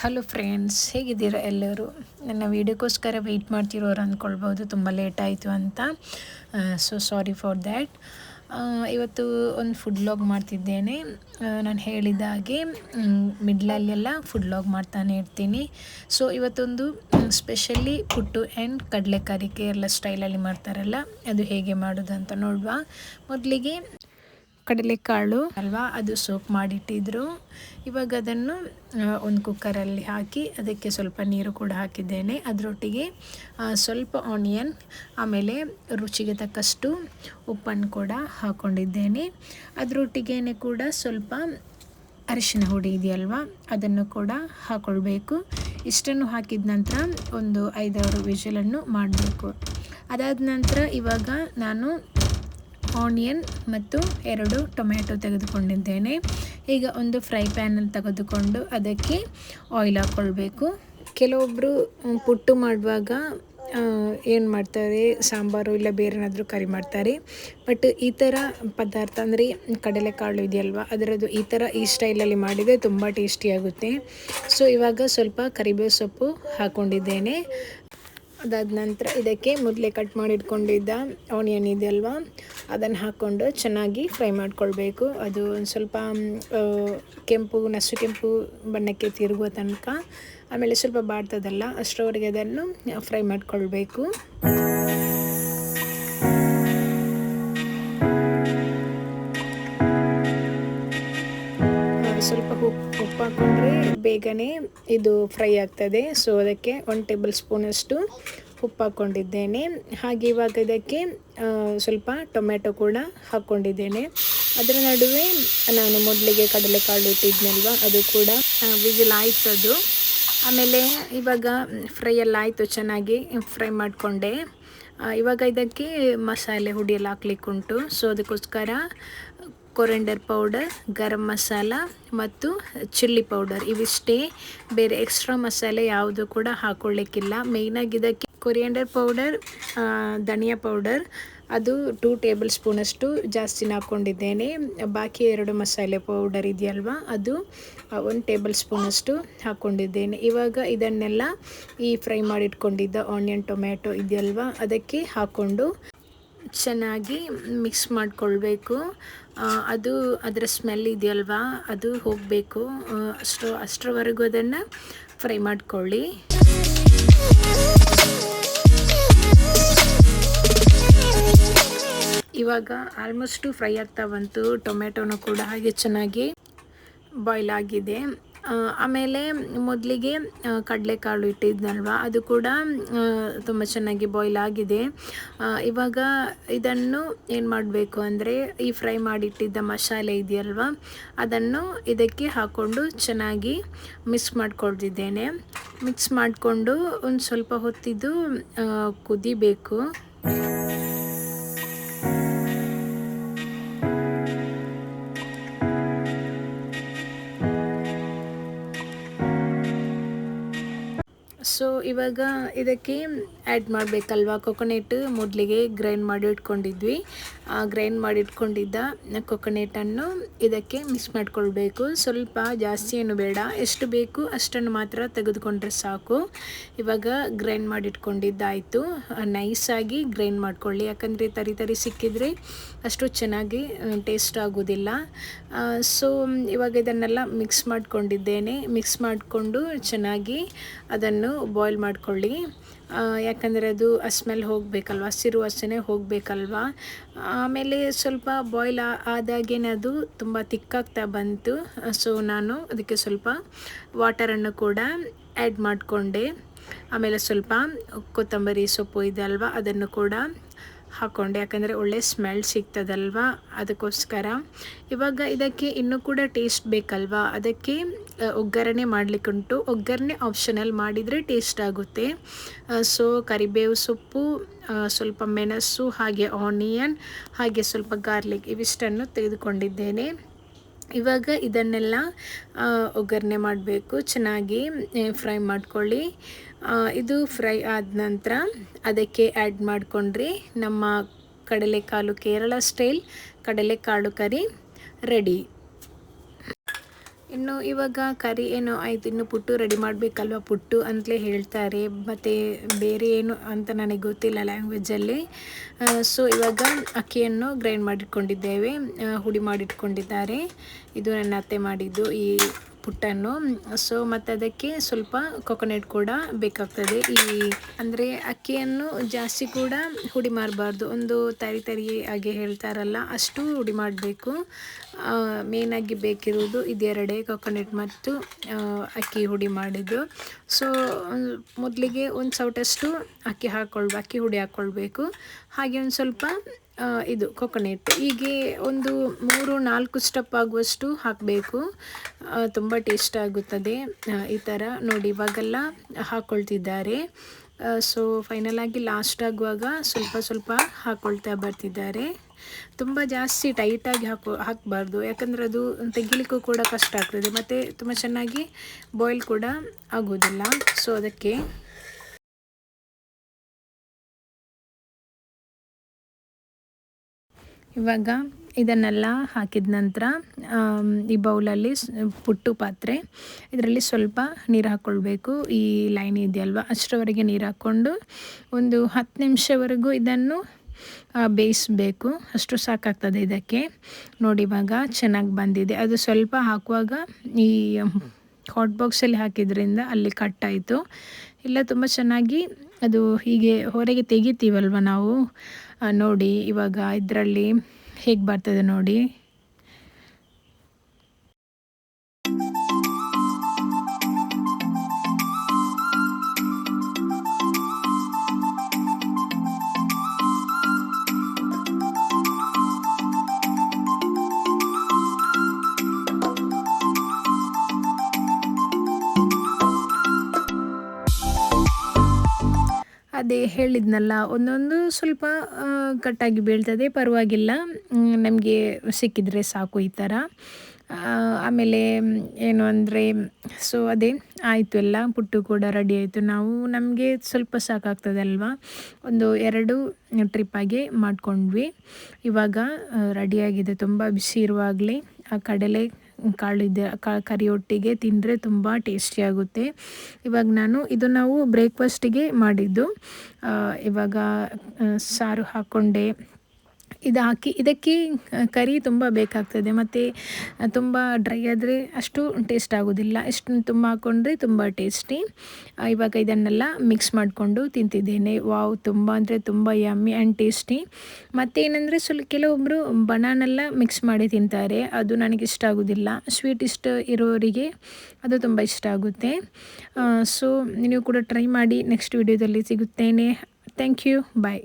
Hello friends ಹೇಗಿದ್ದೀರಾ ಎಲ್ಲರೂ? ನನ್ನ ವೀಡಿಯೋಕ್ಕೋಸ್ಕರ ವೆಯ್ಟ್ ಮಾಡ್ತಿರೋರು ಅಂದ್ಕೊಳ್ಬೋದು, ತುಂಬ ಲೇಟ್ ಆಯಿತು ಅಂತ. ಸೊ ಸಾರಿ ಫಾರ್ ದ್ಯಾಟ್ ಇವತ್ತು ಒಂದು ಫುಡ್ ಲಾಗ್ ಮಾಡ್ತಿದ್ದೇನೆ. ನಾನು ಹೇಳಿದ ಹಾಗೆ ಮಿಡ್ಲಲ್ಲೆಲ್ಲ ಫುಡ್ ಲಾಗ್ ಮಾಡ್ತಾನೆ ಇರ್ತೀನಿ. ಸೊ ಇವತ್ತೊಂದು ಸ್ಪೆಷಲಿ ಪುಟ್ಟು ಆ್ಯಂಡ್ ಕಡಲೆಕಾರಿ ಕೇರಳ ಸ್ಟೈಲಲ್ಲಿ ಮಾಡ್ತಾರಲ್ಲ, ಅದು ಹೇಗೆ ಮಾಡೋದು ಅಂತ ನೋಡುವ. ಮೊದಲಿಗೆ ಕಡಲೆಕಾಳು. ಅಲ್ವಾ? ಅದು ಸೋಪ್ ಮಾಡಿಟ್ಟಿದ್ರು. ಇವಾಗ ಅದನ್ನು ಒಂದು ಕುಕ್ಕರಲ್ಲಿ ಹಾಕಿ ಅದಕ್ಕೆ ಸ್ವಲ್ಪ ನೀರು ಕೂಡ ಹಾಕಿದ್ದೇನೆ. ಅದರೊಟ್ಟಿಗೆ ಸ್ವಲ್ಪ ಆನಿಯನ್, ಆಮೇಲೆ ರುಚಿಗೆ ತಕ್ಕಷ್ಟು ಉಪ್ಪನ್ನು ಕೂಡ ಹಾಕ್ಕೊಂಡಿದ್ದೇನೆ ಅದರೊಟ್ಟಿಗೆ ಕೂಡ ಸ್ವಲ್ಪ ಅರಿಶಿನ ಹುಡಿ ಇದೆಯಲ್ವಾ? ಅದನ್ನು ಕೂಡ ಹಾಕ್ಕೊಳ್ಬೇಕು ಇಷ್ಟನ್ನು ಹಾಕಿದ ನಂತರ ಒಂದು ಐದಾರು ವಿಷಲನ್ನು ಮಾಡಬೇಕು. ಅದಾದ ನಂತರ ಇವಾಗ ನಾನು ಆನಿಯನ್ ಮತ್ತು ಎರಡು ಟೊಮ್ಯಾಟೊ ತೆಗೆದುಕೊಂಡಿದ್ದೇನೆ. ಈಗ ಒಂದು ಫ್ರೈ ಪ್ಯಾನಲ್ಲಿ ತೆಗೆದುಕೊಂಡು ಅದಕ್ಕೆ ಆಯಿಲ್ ಹಾಕ್ಕೊಳ್ಬೇಕು ಕೆಲವೊಬ್ಬರು ಪುಟ್ಟು ಮಾಡುವಾಗ ಏನು ಮಾಡ್ತಾರೆ, ಸಾಂಬಾರು ಇಲ್ಲ ಬೇರೆ ಏನಾದರೂ ಕರಿ ಮಾಡ್ತಾರೆ. ಬಟ್ ಈ ಥರ ಪದಾರ್ಥ ಅಂದರೆ ಕಡಲೆಕಾಳು ಇದೆಯಲ್ವ, ಅದರದ್ದು ಈ ಥರ ಈ ಸ್ಟೈಲಲ್ಲಿ ಮಾಡಿದರೆ ತುಂಬ ಟೇಸ್ಟಿಯಾಗುತ್ತೆ ಸೊ ಇವಾಗ ಸ್ವಲ್ಪ ಕರಿಬೇವು ಸೊಪ್ಪು ಹಾಕ್ಕೊಂಡಿದ್ದೇನೆ ಅದಾದ ನಂತರ ಇದಕ್ಕೆ ಮೊದಲೇ ಕಟ್ ಮಾಡಿ ಇಟ್ಕೊಂಡಿದ್ದ ಆನಿಯನ್ ಇದೆಯಲ್ವಾ? ಅದನ್ನು ಹಾಕ್ಕೊಂಡು ಚೆನ್ನಾಗಿ ಫ್ರೈ ಮಾಡಿಕೊಳ್ಬೇಕು. ಅದು ಒಂದು ಸ್ವಲ್ಪ ಕೆಂಪು ನಸು ಕೆಂಪು ಬಣ್ಣಕ್ಕೆ ತಿರುಗುವ ತನಕ. ಆಮೇಲೆ ಸ್ವಲ್ಪ ಬಾಡ್ತದಲ್ಲ, ಅಷ್ಟರವರೆಗೆ ಅದನ್ನು ಫ್ರೈ ಮಾಡಿಕೊಳ್ಬೇಕು. ಸ್ವಲ್ಪ ಉಪ್ಪು ಉಪ್ಪು ಹಾಕ್ಕೊಂಡ್ರೆ ಬೇಗನೆ ಇದು ಫ್ರೈ ಆಗ್ತದೆ. ಸೊ ಅದಕ್ಕೆ ಒನ್ ಟೇಬಲ್ ಸ್ಪೂನಷ್ಟು ಉಪ್ಪು ಹಾಕ್ಕೊಂಡಿದ್ದೇನೆ. ಹಾಗೆ ಇವಾಗ ಇದಕ್ಕೆ ಸ್ವಲ್ಪ ಟೊಮೆಟೊ ಕೂಡ ಹಾಕ್ಕೊಂಡಿದ್ದೇನೆ. ಅದರ ನಡುವೆ ನಾನು ಮೊದಲಿಗೆ ಕಡಲೆಕಾಳು ಇಟ್ಟಿದ್ನಲ್ವ, ಅದು ಕೂಡ ವಿಜಿಲ್ ಅದು ಆಮೇಲೆ ಇವಾಗ ಫ್ರೈ ಎಲ್ಲ ಆಯಿತು, ಚೆನ್ನಾಗಿ ಫ್ರೈ ಮಾಡಿಕೊಂಡೆ. ಇವಾಗ ಇದಕ್ಕೆ ಮಸಾಲೆ ಹುಡಿಯೆಲ್ಲ ಹಾಕ್ಲಿಕ್ಕುಂಟು. ಸೊ ಅದಕ್ಕೋಸ್ಕರ ಕೊರೆಂಡರ್ ಪೌಡರ್, ಗರಂ ಮಸಾಲ ಮತ್ತು ಚಿಲ್ಲಿ ಪೌಡರ್. ಇವಿಷ್ಟೇ. ಬೇರೆ ಎಕ್ಸ್ಟ್ರಾ ಮಸಾಲೆ ಯಾವುದು ಕೂಡ ಹಾಕೊಳ್ಳಿಕ್ಕಿಲ್ಲ. ಮೇಯ್ನಾಗಿ ಇದಕ್ಕೆ ಕೊರಿಯಂಡರ್ ಪೌಡರ್ ಧನಿಯಾ ಪೌಡರ್. ಅದು ಟೂ ಟೇಬಲ್ ಸ್ಪೂನಷ್ಟು ಜಾಸ್ತಿ ಹಾಕ್ಕೊಂಡಿದ್ದೇನೆ. ಬಾಕಿ ಎರಡು ಮಸಾಲೆ ಪೌಡರ್ ಇದೆಯಲ್ವಾ? ಅದು ಒಂದು ಟೇಬಲ್ ಸ್ಪೂನಷ್ಟು ಹಾಕ್ಕೊಂಡಿದ್ದೇನೆ. ಇವಾಗ ಇದನ್ನೆಲ್ಲ ಈ ಫ್ರೈ ಮಾಡಿಟ್ಕೊಂಡಿದ್ದ ಆನಿಯನ್ ಟೊಮ್ಯಾಟೊ ಇದೆಯಲ್ವ? ಅದಕ್ಕೆ ಹಾಕ್ಕೊಂಡು ಚೆನ್ನಾಗಿ ಮಿಕ್ಸ್ ಮಾಡಿಕೊಳ್ಬೇಕು. ಅದು ಅದರ ಸ್ಮೆಲ್ ಇದೆಯಲ್ವಾ? ಅದು ಹೋಗಬೇಕು. ಅಷ್ಟು, ಅಷ್ಟರವರೆಗೂ ಅದನ್ನು ಫ್ರೈ ಮಾಡಿಕೊಳ್ಳಿ. ಇವಾಗ ಆಲ್ಮೋಸ್ಟು ಫ್ರೈ ಆಗ್ತಾ ಬಂತು. ಟೊಮೆಟೊನು ಕೂಡ ಹಾಗೆ ಚೆನ್ನಾಗಿ ಬಾಯ್ಲ್ ಆಗಿದೆ. ಆಮೇಲೆ ಮೊದಲಿಗೆ ಕಡಲೆಕಾಳು ಇಟ್ಟಿದ್ನಲ್ವ? ಅದು ಕೂಡ ತುಂಬ ಚೆನ್ನಾಗಿ ಬಾಯ್ಲ್ ಆಗಿದೆ. ಇವಾಗ ಇದನ್ನು ಏನು ಮಾಡಬೇಕು ಅಂದರೆ, ಈ ಫ್ರೈ ಮಾಡಿಟ್ಟಿದ್ದ ಮಸಾಲೆ ಇದೆಯಲ್ವ? ಅದನ್ನು ಇದಕ್ಕೆ ಹಾಕ್ಕೊಂಡು ಚೆನ್ನಾಗಿ ಮಿಕ್ಸ್ ಮಾಡಿಕೊಳ್ತಿದ್ದೇನೆ. ಮಿಕ್ಸ್ ಮಾಡಿಕೊಂಡು ಒಂದು ಸ್ವಲ್ಪ ಹೊತ್ತಿದ್ದು ಕುದಿಬೇಕು. ಇವಾಗ ಇದಕ್ಕೆ ಆ್ಯಡ್ ಮಾಡಬೇಕಲ್ವ? ಕೊಕೊನೆಟ್ ಮೊದಲಿಗೆ ಗ್ರೈಂಡ್ ಮಾಡಿ ಇಟ್ಕೊಂಡಿದ್ವಿ. ಗ್ರೈಂಡ್ ಮಾಡಿ ಇಟ್ಕೊಂಡಿದ್ದ ಕೊಕೊನೆಟನ್ನು ಇದಕ್ಕೆ ಮಿಕ್ಸ್ ಮಾಡಿಕೊಳ್ಬೇಕು. ಸ್ವಲ್ಪ ಜಾಸ್ತಿ ಏನು ಬೇಡ. ಎಷ್ಟು ಬೇಕು ಅಷ್ಟನ್ನು ಮಾತ್ರ ತೆಗೆದುಕೊಂಡ್ರೆ ಸಾಕು. ಇವಾಗ ಗ್ರೈಂಡ್ ಮಾಡಿ ಇಟ್ಕೊಂಡಿದ್ದಾಯಿತು. ನೈಸಾಗಿ ಗ್ರೈಂಡ್ ಮಾಡ್ಕೊಳ್ಳಿ. ಯಾಕಂದರೆ ತರಿ ತರಿ ಸಿಕ್ಕಿದರೆ ಅಷ್ಟು ಚೆನ್ನಾಗಿ ಟೇಸ್ಟ್ ಆಗೋದಿಲ್ಲ. ಸೊ ಇವಾಗ ಇದನ್ನೆಲ್ಲ ಮಿಕ್ಸ್ ಮಾಡಿಕೊಂಡಿದ್ದೇನೆ. ಮಿಕ್ಸ್ ಮಾಡಿಕೊಂಡು ಚೆನ್ನಾಗಿ ಅದನ್ನು ಬಾಯ್ಲ್ ಮಾಡ್ಕೊಳ್ಳಿ. ಯಾಕಂದರೆ ಅದು ಆ ಸ್ಮೆಲ್ ಹೋಗಬೇಕಲ್ವ? ಹಸಿರು ವಾಸನೆ ಹೋಗಬೇಕಲ್ವ? ಆಮೇಲೆ ಸ್ವಲ್ಪ ಬಾಯ್ಲ್ ಆದಾಗೇನೆ ಅದು ತುಂಬ ತಿಕ್ಕಾಗ್ತಾ ಬಂತು. ಸೊ ನಾನು ಅದಕ್ಕೆ ಸ್ವಲ್ಪ ವಾಟರನ್ನು ಕೂಡ ಆ್ಯಡ್ ಮಾಡಿಕೊಂಡೆ. ಆಮೇಲೆ ಸ್ವಲ್ಪ ಕೊತ್ತಂಬರಿ ಸೊಪ್ಪು ಇದೆ ಅಲ್ವಾ? ಅದನ್ನು ಕೂಡ ಹಾಕ್ಕೊಂಡೆ ಯಾಕಂದರೆ ಒಳ್ಳೆ ಸ್ಮೆಲ್ ಸಿಗ್ತದಲ್ವಾ? ಅದಕ್ಕೋಸ್ಕರ. ಇವಾಗ ಇದಕ್ಕೆ ಇನ್ನೂ ಕೂಡ ಟೇಸ್ಟ್ ಬೇಕಲ್ವಾ? ಅದಕ್ಕೆ ಒಗ್ಗರಣೆ ಮಾಡಲಿಕ್ಕುಂಟು. ಒಗ್ಗರಣೆ ಆಪ್ಷನಲ್ ಮಾಡಿದರೆ ಟೇಸ್ಟ್ ಆಗುತ್ತೆ. ಸೊ ಕರಿಬೇವು ಸೊಪ್ಪು ಸ್ವಲ್ಪ ಮೆಣಸು, ಹಾಗೆ ಆನಿಯನ್ ಹಾಗೆ ಸ್ವಲ್ಪ ಗಾರ್ಲಿಕ್ ಇವಿಷ್ಟನ್ನು ತೆಗೆದುಕೊಂಡಿದ್ದೇನೆ. ಇವಾಗ ಇದನ್ನೆಲ್ಲ ಒಗ್ಗರಣೆ ಮಾಡಬೇಕು. ಚೆನ್ನಾಗಿ ಫ್ರೈ ಮಾಡ್ಕೊಳ್ಳಿ. ಇದು ಫ್ರೈ ಆದ ನಂತರ ಅದಕ್ಕೆ ಆ್ಯಡ್ ಮಾಡಿಕೊಂಡ್ರಿ. ನಮ್ಮ ಕಡಲೆಕಾಳು ಕೇರಳ ಸ್ಟೈಲ್ ಕಡಲೆಕಾಳು ಕರಿ ರೆಡಿ. ಇನ್ನು ಇವಾಗ ಕರಿ ಏನು ಆಯಿತು ಇನ್ನು ಪುಟ್ಟು ರೆಡಿ ಮಾಡಬೇಕಲ್ವ? ಪುಟ್ಟು ಅಂತಲೇ ಹೇಳ್ತಾರೆ. ಮತ್ತು ಬೇರೆ ಏನು ಅಂತ ನನಗೆ ಗೊತ್ತಿಲ್ಲ ಲ್ಯಾಂಗ್ವೇಜಲ್ಲಿ ಸೊ ಇವಾಗ ಅಕ್ಕಿಯನ್ನು ಗ್ರೈಂಡ್ ಮಾಡಿಟ್ಕೊಂಡಿದ್ದೇವೆ. ಹುಡಿ ಮಾಡಿಟ್ಕೊಂಡಿದ್ದಾರೆ. ಇದು ನನ್ನ ಅತ್ತೆ ಮಾಡಿದ್ದು ಈ ಪುಟ್ಟನ್ನು. ಸೊ ಮತ್ತು ಅದಕ್ಕೆ ಸ್ವಲ್ಪ ಕೊಕೊನೆಟ್ ಕೂಡ ಬೇಕಾಗ್ತದೆ. ಈ ಅಂದರೆ ಅಕ್ಕಿಯನ್ನು ಜಾಸ್ತಿ ಕೂಡ ಹುಡಿ ಮಾಡಬಾರ್ದು ಒಂದು ತರಿ ತರಿ ಹಾಗೆ ಹೇಳ್ತಾರಲ್ಲ, ಅಷ್ಟು ಹುಡಿ ಮಾಡಬೇಕು. ಮೇನಾಗಿ ಬೇಕಿರುವುದು ಇದೆರಡೇ ಕೊಕೊನೆಟ್ ಮತ್ತು ಅಕ್ಕಿ ಹುಡಿ ಮಾಡಿದ್ದು. ಸೊ ಮೊದಲಿಗೆ ಒಂದು ಸೌಟಷ್ಟು ಅಕ್ಕಿ ಹಾಕ್ಕೊಳ್ಬೇಕು ಅಕ್ಕಿ ಹುಡಿ ಹಾಕ್ಕೊಳ್ಬೇಕು ಹಾಗೆ ಒಂದು ಸ್ವಲ್ಪ ಇದು ಕೊಕೊನೆಟ್ ಹೀಗೆ ಒಂದು ಮೂರು, ನಾಲ್ಕು ಸ್ಟೆಪ್ ಆಗುವಷ್ಟು ಹಾಕಬೇಕು. ತುಂಬ ಟೇಸ್ಟ್ ಆಗುತ್ತದೆ. ಈ ಥರ ನೋಡಿ, ಇವಾಗೆಲ್ಲ ಹಾಕ್ಕೊಳ್ತಿದ್ದಾರೆ ಸೊ ಫೈನಲ್ ಆಗಿ ಲಾಸ್ಟ್ ಆಗುವಾಗ ಸ್ವಲ್ಪ ಸ್ವಲ್ಪ ಹಾಕ್ಕೊಳ್ತಾ ಬರ್ತಿದ್ದಾರೆ. ತುಂಬ ಜಾಸ್ತಿ ಟೈಟಾಗಿ ಹಾಕೋ, ಹಾಕಬಾರ್ದು. ಯಾಕಂದರೆ ಅದು ತೆಗಿಲಿಕ್ಕೂ ಕೂಡ ಕಷ್ಟ ಆಗ್ತದೆ. ಮತ್ತು ತುಂಬ ಚೆನ್ನಾಗಿ ಬಾಯ್ಲ್ ಕೂಡ ಆಗೋದಿಲ್ಲ ಸೊ ಅದಕ್ಕೆ ಇವಾಗ ಇದನ್ನೆಲ್ಲ ಹಾಕಿದ ನಂತರ ಈ ಬೌಲಲ್ಲಿ ಪುಟ್ಟು ಪಾತ್ರೆ, ಇದರಲ್ಲಿ ಸ್ವಲ್ಪ ನೀರು ಹಾಕ್ಕೊಳ್ಬೇಕು ಈ ಲೈನ್ ಇದೆಯಲ್ವ? ಅಷ್ಟರವರೆಗೆ ನೀರು ಹಾಕ್ಕೊಂಡು ಒಂದು ಹತ್ತು ನಿಮಿಷವರೆಗೂ ಇದನ್ನು ಬೇಯಿಸಬೇಕು. ಅಷ್ಟು ಸಾಕಾಗ್ತದೆ ಇದಕ್ಕೆ. ನೋಡಿ ಇವಾಗ ಚೆನ್ನಾಗಿ ಬಂದಿದೆ. ಅದು ಸ್ವಲ್ಪ ಹಾಕುವಾಗ ಈ ಹಾಟ್ ಬಾಕ್ಸಲ್ಲಿ ಹಾಕಿದ್ರಿಂದ ಅಲ್ಲಿ ಕಟ್ಟಾಯಿತು. ಇಲ್ಲ, ತುಂಬ ಚೆನ್ನಾಗಿ ಅದು ಹೀಗೆ ಹೊರಗೆ ತೆಗಿತೀವಲ್ವ ನಾವು? ನೋಡಿ ಇವಾಗ ಇದರಲ್ಲಿ ಹೇಗೆ ಬರ್ತದೆ ನೋಡಿ. ಅದೇ ಹೇಳಿದ್ನಲ್ಲ, ಒಂದೊಂದು ಸ್ವಲ್ಪ ಕಟ್ಟಾಗಿ ಬೀಳ್ತದೆ, ಪರವಾಗಿಲ್ಲ. ನಮಗೆ ಸಿಕ್ಕಿದರೆ ಸಾಕು ಈ ಥರ ಆಮೇಲೆ, ಏನು ಅಂದರೆ, ಸೊ ಅದೇ, ಆಯಿತು ಎಲ್ಲ, ಪುಟ್ಟು ಕೂಡ ರೆಡಿ ಆಯಿತು. ನಾವು, ನಮಗೆ ಸ್ವಲ್ಪ ಸಾಕಾಗ್ತದೆ ಅಲ್ವಾ? ಒಂದು ಎರಡು ಟ್ರಿಪ್ಪಾಗೆ ಮಾಡಿಕೊಂಡ್ವಿ. ಇವಾಗ ರೆಡಿಯಾಗಿದೆ ತುಂಬ ಬಿಸಿ ಇರುವಾಗಲೇ. ಆ ಕಡಲೆ ಕಾಳಿದೆ ಕರಿ ಒಟ್ಟಿಗೆ ತಿಂದರೆ ತುಂಬ ಟೇಸ್ಟಿಯಾಗುತ್ತೆ ಇವಾಗ ನಾನು ಇದು ನಾವು ಬ್ರೇಕ್ಫಾಸ್ಟಿಗೆ ಮಾಡಿದ್ದು. ಇವಾಗ ಸಾರು ಹಾಕ್ಕೊಂಡೆ ಇದು ಹಾಕಿ ಇದಕ್ಕೆ ಕರಿ ತುಂಬ ಬೇಕಾಗ್ತದೆ. ಮತ್ತು ತುಂಬ ಡ್ರೈ ಆದರೆ ಅಷ್ಟು ಟೇಸ್ಟ್ ಆಗೋದಿಲ್ಲ. ಇಷ್ಟು ತುಂಬ ಹಾಕ್ಕೊಂಡ್ರೆ ತುಂಬ ಟೇಸ್ಟಿ ಇವಾಗ ಇದನ್ನೆಲ್ಲ ಮಿಕ್ಸ್ ಮಾಡಿಕೊಂಡು ತಿಂತಿದ್ದೇನೆ. ವಾವ್, ತುಂಬ ಅಂದರೆ ತುಂಬ ಯಮ್ಮಿ ಆ್ಯಂಡ್ ಟೇಸ್ಟಿ ಮತ್ತೇನೆಂದರೆ ಸ್ವಲ್ಪ ಕೆಲವೊಬ್ಬರು ಬನಾನೆಲ್ಲ ಮಿಕ್ಸ್ ಮಾಡಿ ತಿಂತಾರೆ. ಅದು ನನಗೆ ಇಷ್ಟ ಆಗೋದಿಲ್ಲ. ಸ್ವೀಟ್ ಇಷ್ಟ ಇರೋರಿಗೆ ಅದು ತುಂಬ ಇಷ್ಟ ಆಗುತ್ತೆ. ಸೊ ನೀವು ಕೂಡ ಟ್ರೈ ಮಾಡಿ ನೆಕ್ಸ್ಟ್ ವಿಡಿಯೋದಲ್ಲಿ ಸಿಗುತ್ತೇನೆ. Thank you bye